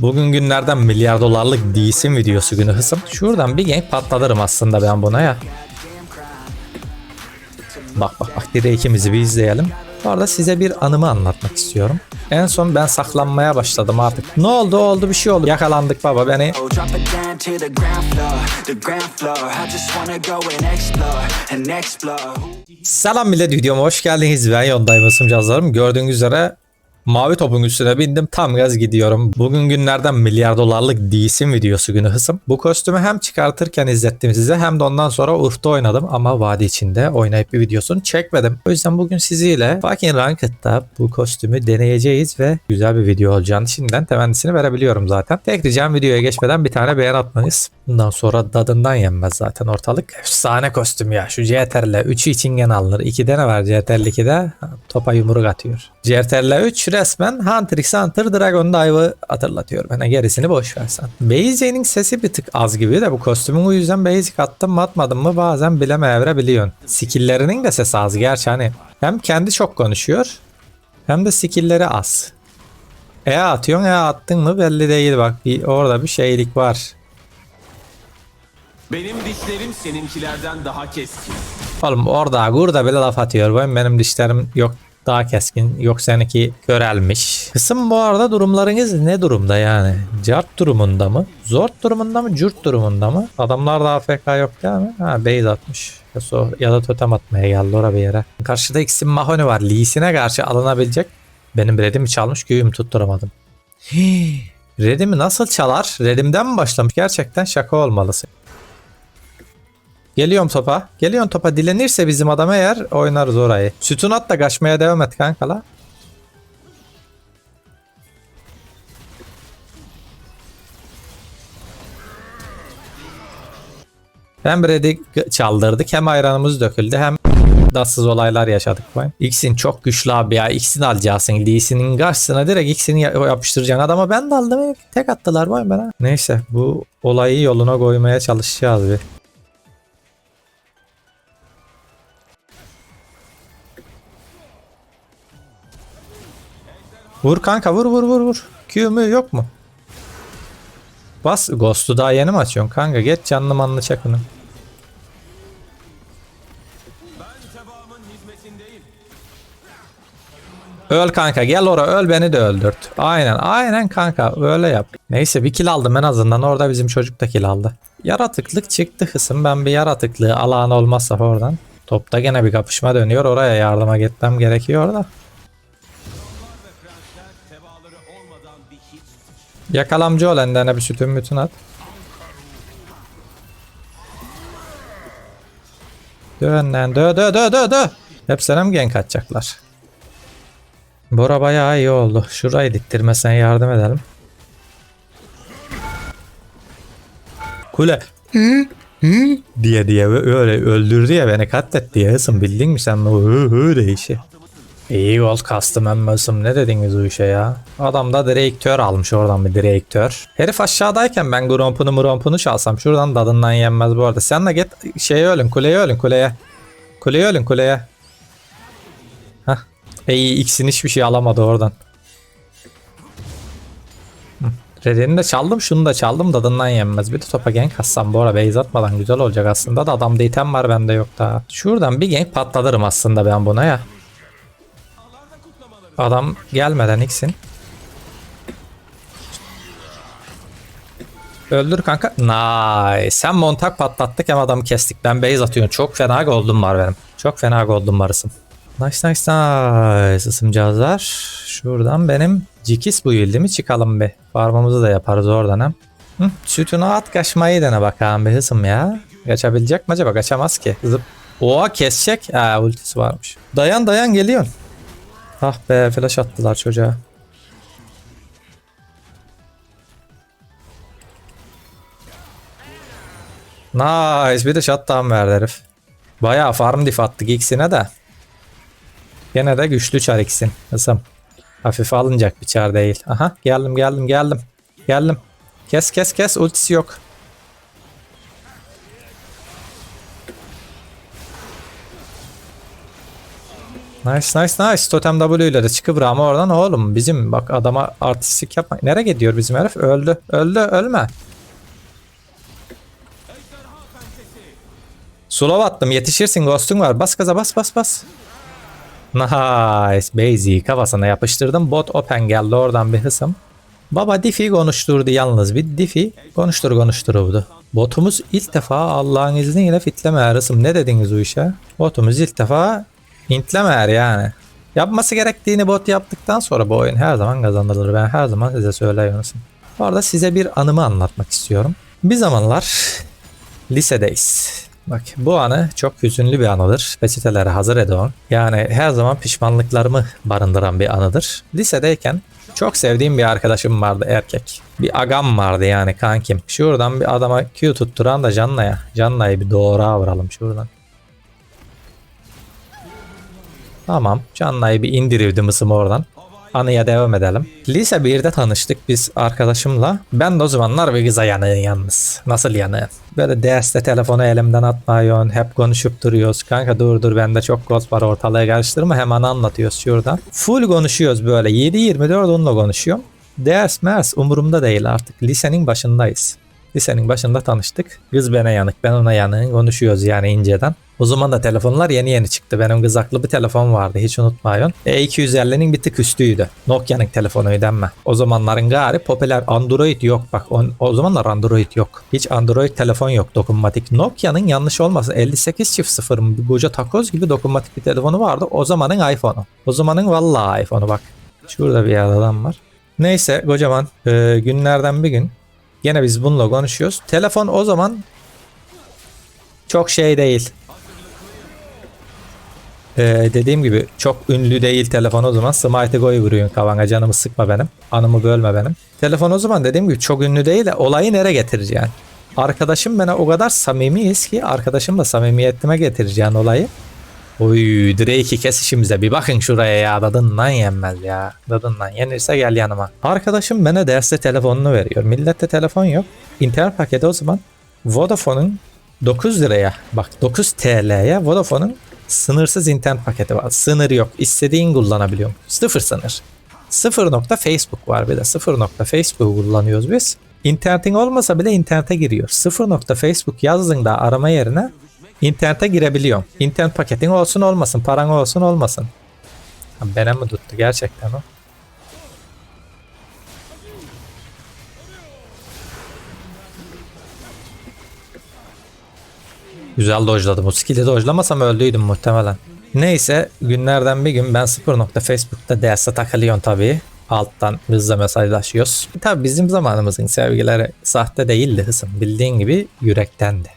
Bugün günlerden milyar dolarlık değilsin videosu günü hısım. Şuradan bir gank patlatırım aslında ben buna ya. Bak bak bak dire ikimizi bir izleyelim. Bu arada size bir anımı anlatmak istiyorum. En son ben saklanmaya başladım artık. Ne oldu oldu bir şey oldu. Yakalandık baba beni. Oh. Selam millet videoma hoş geldiniz. Ben Yondayım ısım cihazlarım. Gördüğünüz üzere mavi topun üstüne bindim tam gaz gidiyorum. Bugün günlerden milyar dolarlık değilsin videosu günü hısım. Bu kostümü hem çıkartırken izlettim size hem de ondan sonra Urf'ta oynadım ama vadi içinde oynayıp bir videosunu çekmedim. O yüzden bugün siziyle Fucking Ranked'da bu kostümü deneyeceğiz ve güzel bir video olacağını şimdiden temennisini verebiliyorum zaten. Tek ricam videoya geçmeden bir tane beğen atmanız. Bundan sonra dadından yenmez zaten ortalık. Efsane kostüm ya. Şu CTRL 3'ü için gene alınır. 2'de ne var CTRL 2'de? Ha, Topa yumruk atıyor. CTRL 3 resmen Hunter x Hunter Dragon Dive'ı hatırlatıyor bana. Gerisini boş versen. Beyze'nin sesi bir tık az gibi de bu kostümün o yüzden basic attım mı atmadım mı bazen bilemeyebiliyorsun. Skill'lerinin de sesi az gerçi hani. Hem kendi çok konuşuyor hem de skill'leri az. E atıyorsun e attın mı belli değil bak. Bir, orada bir şeylik var. Benim dişlerim seninkilerden daha keskin. Oğlum orada burada bile laf atıyor. Benim dişlerim yok daha keskin. Yok seninki körelmiş. Kısım bu arada durumlarınız ne durumda yani? Cart durumunda mı? Zort durumunda mı? Cürt durumunda mı? Adamlar da AFK yok değil mi? Ha base atmış. Ya, so, ya da totem atmaya geldi oraya bir yere. Karşıda X'in Mahoni var. Lee'sine karşı alınabilecek. Benim redimi çalmış göğüm tutturamadım. Hii. Redimi nasıl çalar? Redimden mi başlamış? Gerçekten şaka olmalısın. Geliyorum topa. Geliyorum topa. Dilenirse bizim adam eğer oynarız orayı. Sütun at da kaçmaya devam et kanka la. Hem Red'i çaldırdık hem ayranımız döküldü hem tatsız olaylar yaşadık. Vay. X'in çok güçlü abi ya. X'in alacaksın. Lee'sinin karşısına direkt X'ini ya- yapıştıracaksın. Adama ben de aldım. Tek attılar vay bana. Neyse bu olayı yoluna koymaya çalışacağız bir. Vur kanka vur vur vur vur. Q mü yok mu? Bas Ghost'u daha yeni mi açıyorsun kanka? Geç canlı manlı çak onu. Öl kanka gel oraya öl beni de öldürt. Aynen aynen kanka öyle yap. Neyse bir kill aldım en azından orada bizim çocuk da kill aldı. Yaratıklık çıktı kısım ben bir yaratıklığı alan olmazsa oradan. Topta gene bir kapışma dönüyor oraya yardıma gitmem gerekiyor da. Yakalamcı ol endene bir sütün bütün at. Dö önden dö dö dö dö dö. Hep sana mı genk atacaklar? Bora bayağı iyi oldu. Şurayı diktirmesen yardım edelim. Kule. Hı? Hı? diye diye öyle öldürdü ya beni katletti ya hısım bildin mi sen o hı hı deyişi. İyi gol kastım emmesim ne dediniz o işe ya? Adam da direktör almış oradan bir direktör. Herif aşağıdayken ben grompunu murompunu çalsam şuradan dadından yenmez bu arada. Sen de git şeye ölün kuleye ölün kuleye. Kuleye ölün kuleye. Hah. İyi X'in hiçbir şey alamadı oradan. Hı. Redini de çaldım şunu da çaldım dadından yenmez. Bir de topa gank kassam bu ara base atmadan güzel olacak aslında da adamda item var bende yok daha. Şuradan bir gank patlatırım aslında ben buna ya. Adam gelmeden X'in. Öldür kanka. Nice. Sen montak patlattık hem adamı kestik. Ben base atıyorum. Çok fena gold'um var benim. Çok fena gold'um var ısım. Nice nice nice ısımcağızlar. Şuradan benim cikis bu yıl mi çıkalım be. Farmımızı da yaparız oradan hem. Hı, sütunu at kaçmayı dene bakalım bir hısım ya. Kaçabilecek mi acaba? Kaçamaz ki. Zıp. Oha kesecek. Ha ultisi varmış. Dayan dayan geliyorsun. Ah be flash attılar çocuğa. Nice bir de shutdown verdi herif. Bayağı farm diff attık ikisine de. Gene de güçlü çar iksin. Hısım. Hafife alınacak bir çar değil. Aha geldim geldim geldim. Geldim. Kes kes kes ultisi yok. Nice nice nice. Totem W ile de çıkıp ama oradan oğlum bizim bak adama artistik yapma. Nereye gidiyor bizim herif? Öldü. Öldü ölme. Slow attım yetişirsin ghost'un var. Bas gaza bas bas bas. Nice. Basic kafasına yapıştırdım. Bot open geldi oradan bir hısım. Baba Diffie konuşturdu yalnız bir Diffie konuştur konuşturuldu. Botumuz ilk defa Allah'ın izniyle fitleme hısım. Ne dediniz o işe? Botumuz ilk defa intlemer yani. Yapması gerektiğini bot yaptıktan sonra bu oyun her zaman kazanılır. Ben her zaman size söylüyorum. Orada size bir anımı anlatmak istiyorum. Bir zamanlar lisedeyiz. Bak bu anı çok hüzünlü bir anıdır. Peçeteleri hazır edin. Yani her zaman pişmanlıklarımı barındıran bir anıdır. Lisedeyken çok sevdiğim bir arkadaşım vardı erkek. Bir agam vardı yani kankim. Şuradan bir adama Q tutturan da Canna'ya. Canna'yı bir doğru vuralım şuradan. Tamam. Canna'yı bir indirivdim ısım oradan. Anıya devam edelim. Lise 1'de tanıştık biz arkadaşımla. Ben de o zamanlar bir kıza yanığın yalnız. Nasıl yanığın? Böyle derste telefonu elimden atmıyorsun. Hep konuşup duruyoruz. Kanka dur dur bende çok ghost var ortalığı karıştırma. Hemen anlatıyoruz şuradan. Full konuşuyoruz böyle. 7-24 onunla konuşuyorum. Ders mers umurumda değil artık. Lisenin başındayız. Lisenin başında tanıştık. Kız bana yanık, ben ona yanığın. Konuşuyoruz yani inceden. O zaman da telefonlar yeni yeni çıktı. Benim kızaklı bir telefon vardı hiç unutmayın. E250'nin bir tık üstüydü. Nokia'nın telefonuydu ama. O zamanların gari popüler Android yok bak. O, o zamanlar Android yok. Hiç Android telefon yok dokunmatik. Nokia'nın yanlış olmasın 58 çift sıfırın bir koca takoz gibi dokunmatik bir telefonu vardı. O zamanın iPhone'u. O zamanın vallahi iPhone'u bak. Şurada bir yerde adam var. Neyse kocaman e, günlerden bir gün Yine biz bununla konuşuyoruz. Telefon o zaman çok şey değil. Ee, dediğim gibi çok ünlü değil telefon o zaman. Smite'ı koy vuruyorsun kavanga canımı sıkma benim. Anımı bölme benim. Telefon o zaman dediğim gibi çok ünlü değil de olayı nereye getireceksin? Arkadaşım bana o kadar samimiyiz ki arkadaşımla samimiyetime getireceğin olayı. Oy Drake'i kesişimize bir bakın şuraya ya dadından yenmez ya. Dadından yenirse gel yanıma. Arkadaşım bana derste telefonunu veriyor. Millette telefon yok. İnternet paketi o zaman Vodafone'un 9 liraya bak 9 TL'ye Vodafone'un sınırsız internet paketi var. Sınır yok. İstediğin kullanabiliyorum. Sıfır sınır. Sıfır nokta Facebook var bir de. Sıfır nokta Facebook kullanıyoruz biz. İnternetin olmasa bile internete giriyor. Sıfır nokta Facebook yazdığında arama yerine internete girebiliyorum. İnternet paketin olsun olmasın, paran olsun olmasın. Bana mı tuttu gerçekten o? Güzel dojladım. O skill'i dojlamasam öldüydüm muhtemelen. Neyse günlerden bir gün ben 0.Facebook'ta derse takılıyorum tabii. Alttan hızla mesajlaşıyoruz. Tabii bizim zamanımızın sevgileri sahte değildi hısım. Bildiğin gibi yürektendi.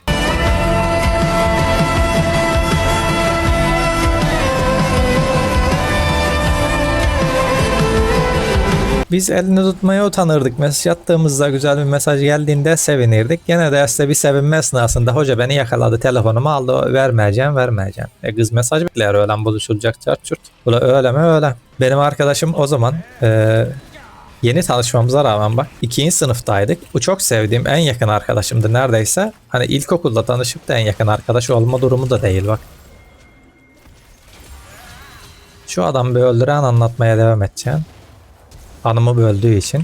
Biz elini tutmaya utanırdık. Mesaj attığımızda güzel bir mesaj geldiğinde sevinirdik. Gene derste bir sevinme esnasında hoca beni yakaladı telefonumu aldı vermeyeceğim vermeyeceğim. E kız mesaj bekler öğlen buluşulacak çart çurt. Ula öyle mi öyle. Benim arkadaşım o zaman e, yeni tanışmamıza rağmen bak ikinci sınıftaydık. Bu çok sevdiğim en yakın arkadaşımdı neredeyse. Hani ilkokulda tanışıp da en yakın arkadaş olma durumu da değil bak. Şu adam bir öldüren anlatmaya devam edeceğim. Hanımı böldüğü için.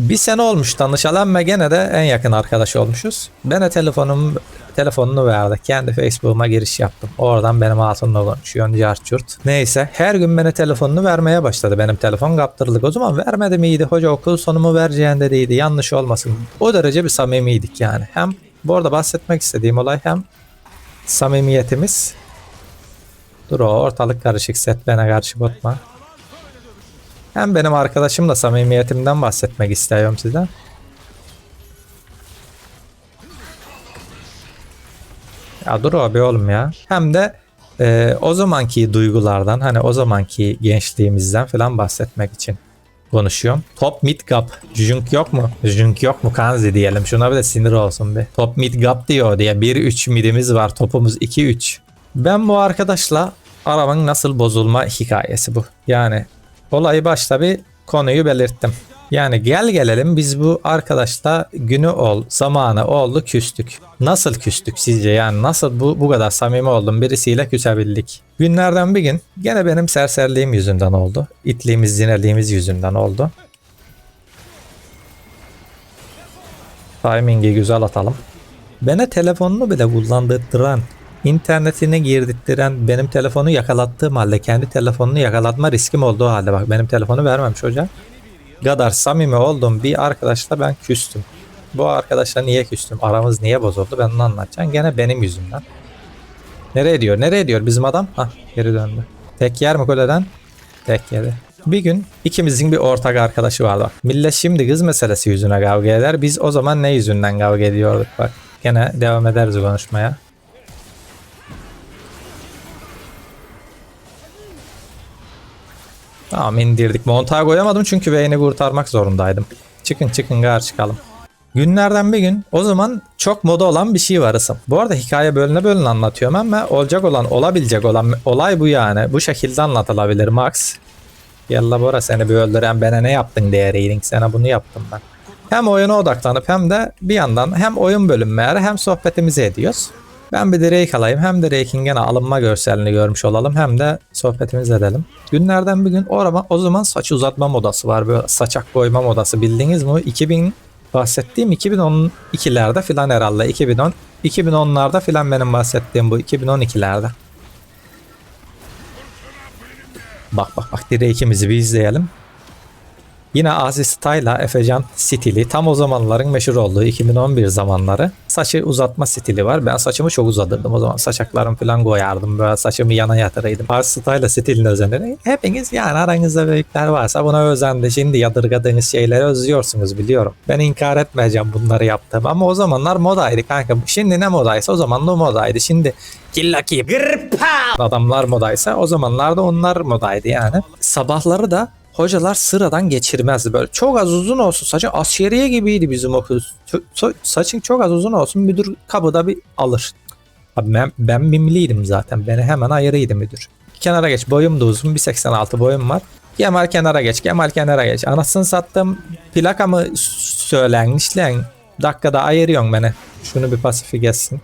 Bir sene olmuş tanışalım ve gene de en yakın arkadaş olmuşuz. Bana telefonum telefonunu verdi. Kendi Facebook'uma giriş yaptım. Oradan benim hatunla konuşuyor. Carçurt. Neyse her gün bana telefonunu vermeye başladı. Benim telefon kaptırılık. O zaman vermedim iyiydi. Hoca okul sonumu vereceğin dediydi. Yanlış olmasın. O derece bir samimiydik yani. Hem bu arada bahsetmek istediğim olay hem samimiyetimiz Dur o ortalık karışık set bana karşı botma. Hem benim arkadaşımla samimiyetimden bahsetmek istiyorum size. Ya dur abi oğlum ya. Hem de e, o zamanki duygulardan hani o zamanki gençliğimizden falan bahsetmek için konuşuyorum. Top mid gap. Junk yok mu? Junk yok mu Kanzi diyelim. Şuna bir de sinir olsun bir. Top mid gap diyor diye 1-3 midimiz var. Topumuz 2-3. Ben bu arkadaşla arabanın nasıl bozulma hikayesi bu. Yani Olay başta bir konuyu belirttim. Yani gel gelelim biz bu arkadaşla günü ol, zamanı oldu küstük. Nasıl küstük sizce yani nasıl bu bu kadar samimi oldum birisiyle küsebildik. Günlerden bir gün gene benim serserliğim yüzünden oldu. İtliğimiz zineliğimiz yüzünden oldu. Timing'i güzel atalım. Bana telefonunu bile kullandırtıran, internetine girdirttiren, benim telefonu yakalattığım halde kendi telefonunu yakalatma riskim olduğu halde bak benim telefonu vermemiş hoca. Kadar samimi olduğum bir arkadaşla ben küstüm. Bu arkadaşla niye küstüm? Aramız niye bozuldu? Ben onu anlatacağım. Gene benim yüzümden. Nereye diyor? Nereye diyor bizim adam? Hah geri döndü. Tek yer mi kuleden? Tek yedi. Bir gün ikimizin bir ortak arkadaşı vardı. Millet şimdi kız meselesi yüzüne kavga eder. Biz o zaman ne yüzünden kavga ediyorduk bak. Gene devam ederiz konuşmaya. Tamam indirdik. Montağa koyamadım çünkü Vayne'i kurtarmak zorundaydım. Çıkın çıkın gar çıkalım. Günlerden bir gün o zaman çok moda olan bir şey var ısım. Bu arada hikaye bölüne bölüne anlatıyorum ama olacak olan olabilecek olan olay bu yani. Bu şekilde anlatılabilir Max. Yalla Bora seni bir öldüren bana ne yaptın diye rating sana bunu yaptım ben. Hem oyuna odaklanıp hem de bir yandan hem oyun bölünmeleri hem sohbetimizi ediyoruz. Ben bir Drake alayım hem de Drake'in gene alınma görselini görmüş olalım hem de sohbetimizi edelim. Günlerden bir gün o, zaman, o zaman saç uzatma modası var böyle saçak koyma modası bildiniz mi? 2000 bahsettiğim 2012'lerde filan herhalde 2010 2010'larda filan benim bahsettiğim bu 2012'lerde. Bak bak bak Drake'imizi bir izleyelim. Yine Aziz Style'la Efecan stili tam o zamanların meşhur olduğu 2011 zamanları saçı uzatma stili var. Ben saçımı çok uzatırdım o zaman. Saçaklarımı falan koyardım. Böyle saçımı yana yatıraydım. Aziz Style'la stiline özendim. Hepiniz yani aranızda büyükler varsa buna özendi. Şimdi yadırgadığınız şeyleri özlüyorsunuz biliyorum. Ben inkar etmeyeceğim bunları yaptım ama o zamanlar modaydı kanka. Şimdi ne modaysa o zaman da modaydı. Şimdi killaki gırpa adamlar modaysa o zamanlarda onlar modaydı yani. Sabahları da hocalar sıradan geçirmezdi böyle. Çok az uzun olsun saçın askeriye gibiydi bizim okul. Saçın çok az uzun olsun müdür kapıda bir alır. Abi ben, ben mimliydim zaten. Beni hemen ayırıydı müdür. Kenara geç. Boyum da uzun. 1.86 boyum var. Kemal kenara geç. Kemal kenara geç. Anasını sattım. Plakamı söylen işlen. Dakikada ayırıyorsun beni. Şunu bir pasifi geçsin.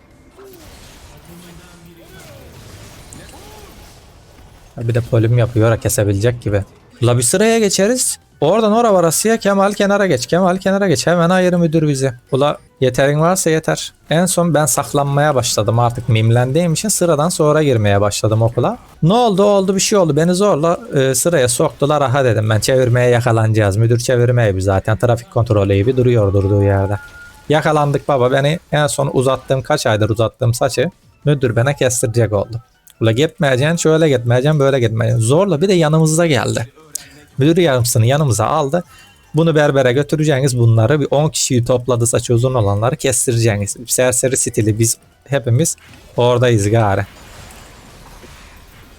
Bir de polim yapıyor kesebilecek gibi. La bir sıraya geçeriz. Oradan oraya varasıya Kemal kenara geç. Kemal kenara geç. Hemen ayırı müdür bizi. Ula yeterin varsa yeter. En son ben saklanmaya başladım artık mimlendiğim için sıradan sonra girmeye başladım okula. Ne oldu oldu bir şey oldu. Beni zorla e, sıraya soktular. Aha dedim ben çevirmeye yakalanacağız. Müdür çevirmeye bir zaten. Trafik kontrolü gibi duruyor durduğu yerde. Yakalandık baba. Beni en son uzattığım kaç aydır uzattığım saçı müdür bana kestirecek oldu. Ula gitmeyeceksin şöyle gitmeyeceksin böyle gitmeyeceksin. Zorla bir de yanımızda geldi. Müdür yardımcısını yanımıza aldı. Bunu berbere götüreceğiniz bunları bir 10 kişiyi topladı saçı uzun olanları kestireceğiniz. Serseri stili biz hepimiz oradayız gari.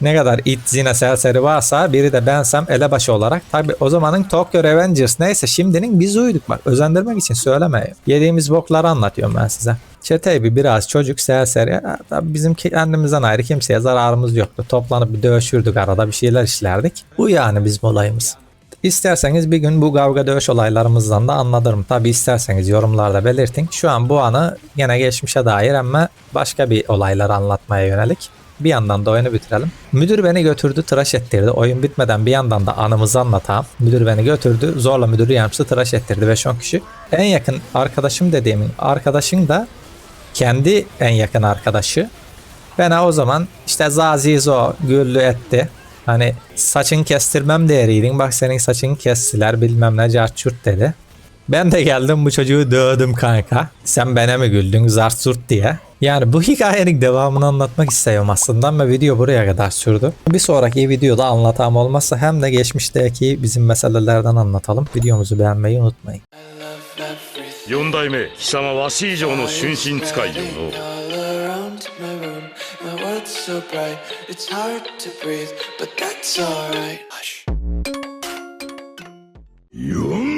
Ne kadar it zine serseri varsa biri de bensem elebaşı olarak. Tabi o zamanın Tokyo Revengers neyse şimdinin biz uyduk bak özendirmek için söylemeyeyim. Yediğimiz bokları anlatıyorum ben size. Çete bir biraz çocuk serseri. Bizim kendimizden ayrı kimseye zararımız yoktu. Toplanıp bir dövüşürdük arada bir şeyler işlerdik. Bu yani bizim olayımız. İsterseniz bir gün bu kavga dövüş olaylarımızdan da anlatırım. Tabi isterseniz yorumlarda belirtin. Şu an bu anı yine geçmişe dair ama başka bir olaylar anlatmaya yönelik. Bir yandan da oyunu bitirelim. Müdür beni götürdü tıraş ettirdi. Oyun bitmeden bir yandan da anımızı anlatayım. Müdür beni götürdü. Zorla müdürü yardımcısı tıraş ettirdi 5-10 kişi. En yakın arkadaşım dediğimin arkadaşın da kendi en yakın arkadaşı. Bana o zaman işte Zazizo güllü etti. Hani saçın kestirmem değeriydin. Bak senin saçını kestiler bilmem ne carçurt dedi. Ben de geldim bu çocuğu dövdüm kanka. Sen bana mı güldün zart zurt diye. Yani bu hikayenin devamını anlatmak istiyorum aslında ama video buraya kadar sürdü. Bir sonraki videoda anlatam olmazsa hem de geçmişteki bizim meselelerden anlatalım. Videomuzu beğenmeyi unutmayın. 四代目貴様わし以上の春心使いよの all around my room. My world's so bright, it's hard to breathe, but that's alright. Hush. 四